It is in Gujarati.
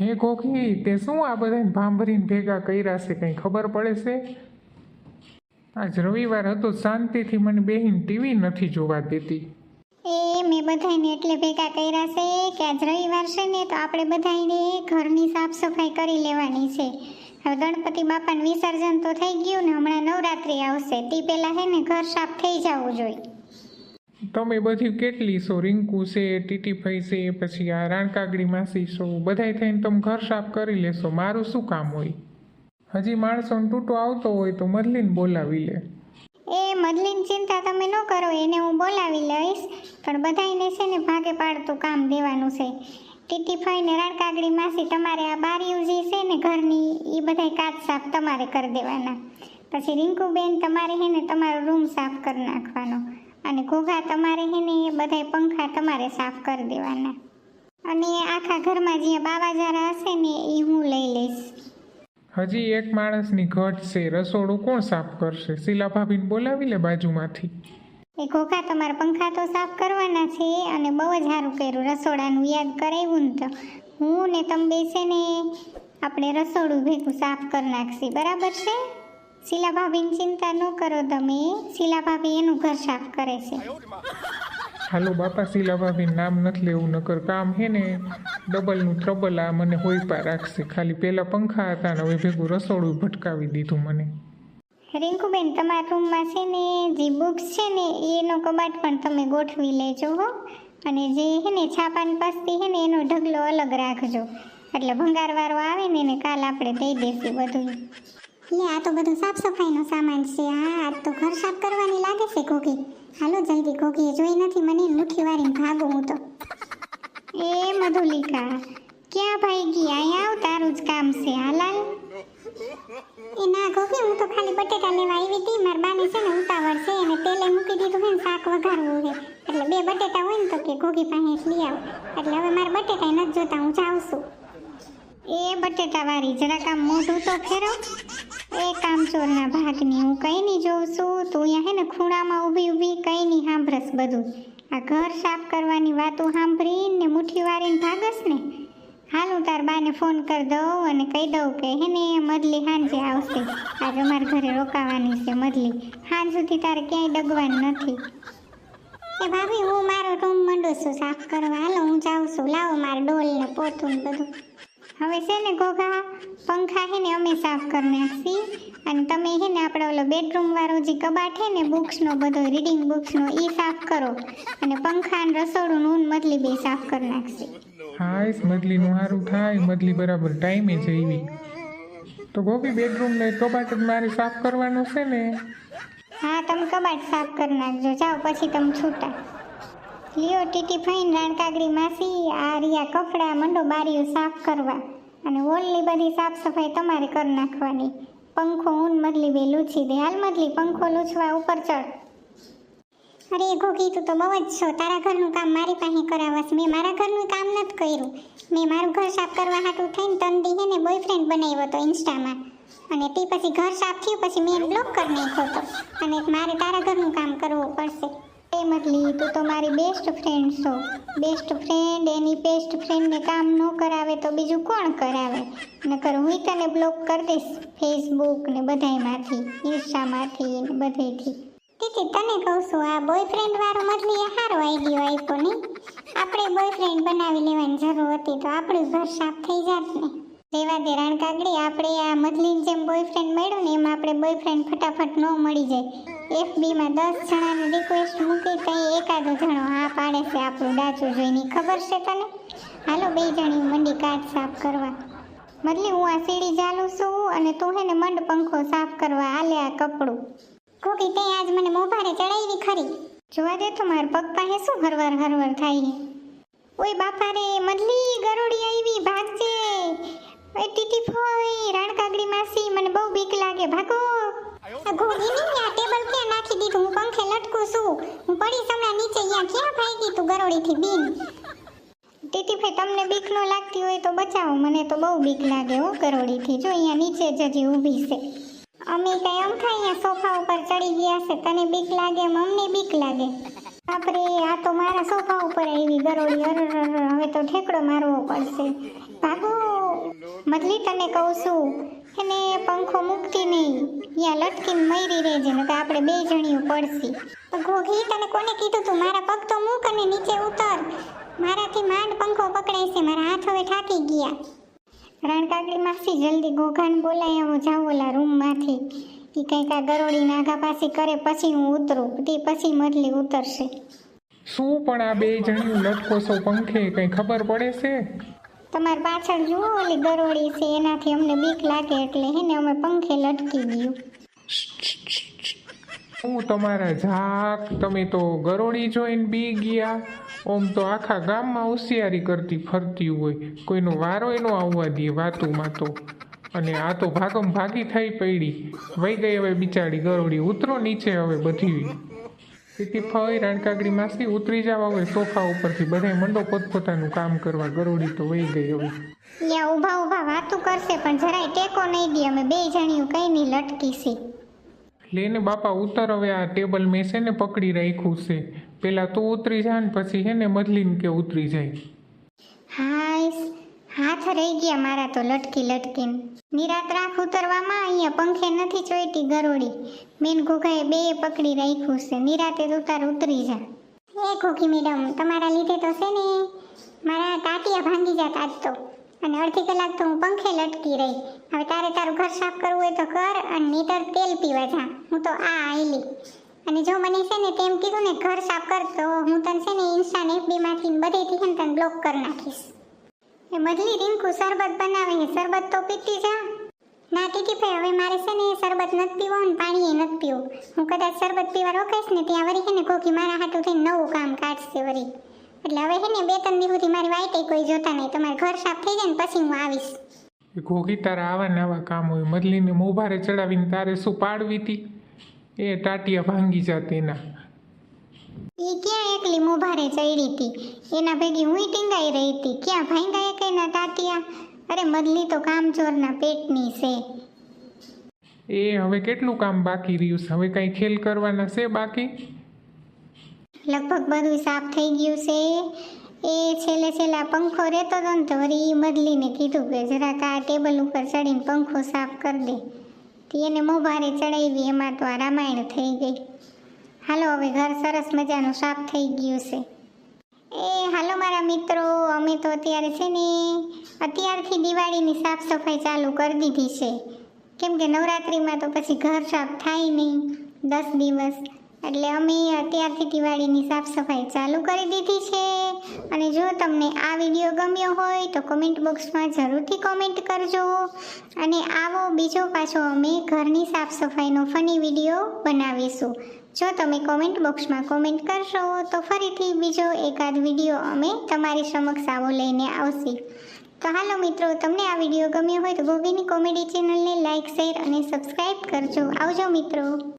હે ગોખી તે શું આ બધાને ભાંભરીને ભેગા કર્યા છે? કંઈ ખબર પડે છે? આજ રવિવાર હતો, શાંતિથી મને બેહીને ટીવી નથી જોવા દેતી. એ મેં બધાને એટલે ભેગા કર્યા છે કે આજ રવિવાર છે ને, તો આપણે બધાને ઘરની સાફ સફાઈ કરી લેવાની છે. હવે ગણપતિ બાપાનું વિસર્જન તો થઈ ગયું ને, હમણાં નવરાત્રિ આવશે. તે પહેલાં હે ને, ઘર સાફ થઈ જવું જોઈએ. તમે બધી કેટલી છો રિંકુ છે ટીટીફાઈ છે, પછી આ રાણકાગડી માસી છો, બધાય થઈને તમે ઘર સાફ કરી લેશો, મારું શું કામ હોય? હજી માણસોને તૂટો આવતો હોય તો મરલીને બોલાવી લે. એ મદલીન ચિંતા તમે ન કરો, એને હું બોલાવી લઈશ. પણ બધાયને છે ને ભાગે પાડતું કામ દેવાનું છે. ટીટીફાઈ ને રાણકાગડી માસી તમારે આ બારીઓ જે છે ને ઘરની એ બધાય કાચ સાફ તમારે કરી દેવાના. પછી રિંકુબેન તમારે હે ને તમારો રૂમ સાફ કરી નાખવાનો. અને ઘોઘા તમારે હે ને એ બધાય પંખા તમારે સાફ કરી દેવાના. અને આખા ઘરમાં જે બાવાજારા હશે ને એ હું લઈ લઈશ. હજી એક માણસની ઘટ છે રસોડું કોણ સાફ કરશે? શીલા ભાભીને બોલાવી લે બાજુમાંથી. એ ઘોઘા તમારા પંખા તો સાફ કરવાના છે અને બહુ જ સારું કર્યું. રસોડાનું યાદ કરાવ્યું ને તો હું ને તમે બે છે ને આપણે રસોડું ભેગું સાફ કરી નાખશી. બરાબર છે? શીલા ભાભીની ચિંતા ન કરો તમે. શીલા ભાભી એનું ઘર સાફ કરે છે. હાલો બાપા શીલા ભાભીનું નામ નથી લેવું નકર કામ હે ને. ડબલનું ટ્રબલ આ મને હોઈપા રાખશે. ખાલી પહેલાં પંખા હતા ને હવે ભેગું રસોડું ભટકાવી દીધું મને. રિંકુબેન તમારા રૂમમાં છે ને જે બુક્સ છે ને એનો કબાટ પણ તમે ગોઠવી લેજો હો. અને જે હે ને છાપાની પસ્તી હે ને એનો ઢગલો અલગ રાખજો. એટલે ભંગારવાળો આવે ને એને કાલ આપણે દઈ દેશું બધું લે, આ તો બધું સાફ સફાઈનો સામાન છે. હા આજ તો ઘર સાફ કરવાની લાગે છે ઘોઘી હાલો, જલ્દી ઘોઘીએ જોઈ નથી મને, મુઠ્ઠી વાળીને ભાગું હું તો. એ મધુલિકા, ક્યાં ભાઈ ગઈ? અહીંયા આવ, તારું જ કામ છે. હાલાલ એ ના ગોગી હું તો ખાલી બટેટા લેવા આવી હતી. મારા બાને છે ને ઉતાવળ છે અને તેલે મૂકી દીધું છે ને, શાક વઘારવું છે. એટલે બે બટેટા હોય ને તો કે ગોગી પાસે લઈ આવ. એટલે હવે મારા બટેટા નથી જોતા, હું જાઉં છું. એ બટેટા વાળી જરાક આમ મોઢું તો ફેરો. એ કામચોરના ભાગની હું કઈ નહીં જોઉં છું? તું અહીંયા હે ને ખૂણામાં ઊભી ઊભી કઈ નહીં સાંભળસ બધું. આ ઘર સાફ કરવાની વાતો સાંભળીને મુઠ્ઠી વાળીને ભાગસ ને. હાલ હું તાર બાને ફોન કરી દઉં અને કહી દઉં કે હે ને મદલી હાંજે આવશે. આજે અમારા ઘરે રોકાવાની છે મદલી. હાંજ સુધી તારે ક્યાંય ડગવાનું નથી. એ ભાભી, હું મારો રૂમ મંડો છું સાફ કરવા. હાલો હું જાઉં છું. લાવો મારા ડોલ ને પોતું બધું. હવે છે ને ઘોઘા પંખા હે ને અમે સાફ કરી નાખશી અને તમે હે ને આપણે ઓલો બેડરૂમ વાળો જે કબાટ હે ને બુક્સનો બધો રીડિંગ બુક્સનો એ સાફ કરો. અને પંખા અને રસોડું નૂન મદલી બે સાફ કરી નાખશી. હાઈસ મદલીનું સારું થાય. મદલી બરાબર ટાઈમે જઈવી તો ગોપી બેડરૂમ ને કબાટ મારે સાફ કરવાનું છે ને? હા તમે કબાટ સાફ કરી નાખજો. જાઓ પછી તમે છૂટા. લિયો, ટીટી ફાઈન રાણકાગડી માસી, આ રિયા કપડા, મંડો બારીઓ સાફ કરવા. અને ઓલની બધી સાફ સફાઈ તમારે કરી નાખવાની. પંખો ઊન મદલી બે લૂછી દે. હાલ મદલી પંખો લૂછવા ઉપર ચડ. અરે ઘોઘી તું તો બહુ જ છો. તારા ઘરનું કામ મારી પાસે કરાવસ મેં મારા ઘરનું કામ નથી કર્યું. મેં મારું ઘર સાફ કરવા હાટું થઈને તંદી હે ને બોયફ્રેન્ડ બનાવ્યો હતો ઇન્સ્ટામાં. અને તે પછી ઘર સાફ થયું, પછી મેં બ્લોક કરી નાખ્યો હતો. અને મારે તારા ઘરનું કામ કરવું પડશે. મતલી તું તો મારી બેસ્ટ ફ્રેન્ડ છો. બેસ્ટ ફ્રેન્ડ એની બેસ્ટ ફ્રેન્ડને કામ ન કરાવે તો બીજું કોણ કરાવે? નકર હું તને બ્લોક કરી દઈશ ફેસબુક ને બધાયમાંથી ઇન્સ્ટામાંથી ને બધેથી. તેથી તને કહું છું, આ બોયફ્રેન્ડ વાળો મતલી સારો આઈડિયો આપ્યો નહીં. આપણે બોયફ્રેન્ડ બનાવી લેવાની જરૂર હતી તો આપણું ઘર સાફ થઈ જાત ને. રેવા દે રાણકાગડી, આપણે આ મતલી જેમ બોયફ્રેન્ડ મળ્યો ને એમ આપણે બોયફ્રેન્ડ ફટાફટ ન મળી જાય. એફબીમાં દસ જણાને રિક્વેસ્ટ મૂકી તો એકાદો જણો હા પાડે છે આપણું ડાચું જોઈને. ખબર છે તને? હાલો, બે જણી મંડી કાચ સાફ કરવા. મતલી હું આ સીડી ચાલું છું અને તું હે ને મંડ પંખો સાફ કરવા આલે આ કપડું. કોકી તે આજ મને મોભારે ચડાવી ખરી. જોવા દે તો મારા પગ પાસે શું હરવાર હરવાર થાય ઓય બાપા રે મદલી ગરોડી આવી ભાગજે ટીટી ફોઈ, રાણકાગડી માસી, મને બહુ બીક લાગે. ભાગો. ઘોડીની આ ટેબલ કે નાખી દીધું? હું પંખે લટકું છું. હું પડી હમણાં નીચે અહીંયા ક્યાં ભાઈ ગીતું ગરોડીથી બીન? ટીટી ભાઈ તમને બીક ન લાગતી હોય તો બચાવો. મને તો બહુ બીક લાગે હો ગરોડીથી જો અહીંયા નીચે જ હજી ઊભી છે. અમે કઈ અમથા અહીંયા સોફા ઉપર ચડી ગયા છે. તને બીક લાગે અમને બીક લાગે? બાપરે, આ તો મારા સોફા ઉપર આવી ગરોડી અરર હવે તો ઠેકડો મારવો પડશે. ભાગો. મતલી તને કહું છું. એને પંખો મૂકતી નહીં. ત્યાં લટકીને મરી રહેજે તો આપણે બે જણીઓ પડશી. ઘોઘી તને કોને કીધું તું? મારા પગ તો મૂક અને નીચે ઉતર. મારાથી માંડ પંખો પકડાય છે મારા હાથ હવે થાકી ગયા. રણકાગડી માસી જલ્દી ગોઘાન બોલાય આવો જાઉં ઓલા રૂમમાંથી. એ કંઈક આ ગરોળી નાગા પાસી કરે, પછી હું ઉતરું. તે પછી મતલી ઉતરશે. શું પણ આ બે જણિયું લટકો છો પંખે? કંઈ ખબર પડે છે? તમારી પાછળ જુઓ ઓલી ગરોળી છે, એનાથી અમને બીક લાગે એટલે હેને અમે પંખે લટકી ગયું. હું તમારા ઝાક, તમે તો ગરોળી જોઈને બી ગયા. ઓમ તો આખા ગામમાં હોશિયારી કરતી ફરતી હોય. કોઈનો વારો એનો આવવા દે વાતુમાં તો. અને આ તો ભાગમ ભાગી થઈ પડી. વહી ગઈ હવે બિચારી ગરોળી. ઉતરો નીચે હવે બધી તેથી ફઈ રણકાગડીમાંથી માસી ઉતરી જવા હોય સોફા ઉપરથી. બધાય મંડો પોતપોતાનું કામ કરવા ગરોડી તો વહી ગઈ હવે. યા ઊભા ઊભા વાતું કરશે પણ જરાય ટેકો નહીં દે. અમે બે જણીયું કઈ નહીં લટકીશી લેને બાપા ઉતર હવે આ ટેબલ મેં છે ને પકડી રાખ્યું છે. પેલા તું ઉતરી જા ને પછી હે ને મધલીને કે ઉતરી જાય. હાઈસ. હાથ રહી ગયા મારા તો લટકી લટકીને. નિરાત રાખ ઉતરવામાં અહીંયા પંખે નથી ચોઈટી ગરોડી મેન ઘોઘાએ બે પકડી રાખ્યું છે. નિરાતે ઉતાર ઉતરી જા. એ ઘોઘી મેડમ તમારા લીધે તો છે ને? મારા તાટિયા ભાંગી જાત આજ તો. અને અડધી કલાક તો હું પંખે લટકી રહી. હવે તારે તારું ઘર સાફ કરવું હોય તો કર અને નીતર તેલ પીવા જા. હું તો આ આયલી. અને જો મને છે ને તેમ કીધું ને, ઘર સાફ કર તો હું તને છે ને ઇન્સ્ટા ને એફબીમાંથી બધેથી છે તને બ્લોક કરી નાખીશ. એ બદલી રિંકુ શરબત બનાવે છે. શરબત તો પીતી જા. ના ટીટી ભાઈ, હવે મારે છે ને એ શરબત નથી પીવો ને પાણી નથી પીવું. હું કદાચ શરબત પીવા રોકાઈશ ને ત્યાં વળી છે ને કોકી મારા હાટું થઈને નવું કામ કાઢશે વળી. એટલે હવે છે ને બે ત્રણ દિવસ સુધી મારી વાઈટે કોઈ જોતા નહીં. તમારે ઘર સાફ થઈ જાય ને પછી હું આવીશ. એ ઘોઘી તારા આવા ને આવા કામ હોય. મદલીને મોભારે ચડાવીને તારે શું પાડવી હતી એ ટાટિયા ભાંગી જાત એના. એ ક્યાં એકલી મોભારે ચડી હતી? એના ભેગી હું ટીંગાઈ રહી હતી. ક્યાં ભાંગા એકેના ટાટિયા અરે મદલી તો કામચોરના પેટની છે. એ હવે કેટલું કામ બાકી રહ્યું છે? હવે કાંઈ ખેલ કરવાના છે બાકી? લગભગ બધું સાફ થઈ ગયું છે. એ છેલ્લે છેલ્લે પંખો રહેતો હતો ને તો વળી એ મદલીને કીધું કે જરાક આ ટેબલ ઉપર ચડીને પંખો સાફ કરી દે. તે એને મોભારે ચડાવી એમાં તો આ રામાયણ થઈ ગઈ. હાલો, હવે ઘર સરસ મજાનું સાફ થઈ ગયું છે. એ, હાલો મારા મિત્રો, અમે તો અત્યારે છે ને, અત્યારથી દિવાળીની સાફ સફાઈ ચાલુ કરી દીધી છે. કેમ કે નવરાત્રિમાં તો પછી ઘર સાફ થાય નહીં, દસ દિવસ. એટલે અમે અત્યારથી દિવાળીની સાફ સફાઈ ચાલુ કરી દીધી છે. અને જો તમને આ વીડિયો ગમ્યો હોય તો કોમેન્ટ બોક્સમાં જરૂરથી કોમેન્ટ કરજો. અને આવો બીજો પાછો અમે ઘરની સાફ સફાઈનો ફની વીડિયો બનાવીશું. જો તમે કોમેન્ટ બોક્સમાં કોમેન્ટ કરશો તો ફરીથી બીજો એકાદ વીડિયો અમે તમારી સમક્ષ આવો લઈને આવશે. તો હાલો મિત્રો, તમને આ વીડિયો ગમ્યો હોય તો ગોગીની કોમેડી ચેનલને લાઇક શેર અને સબસ્ક્રાઈબ કરજો. આવજો મિત્રો.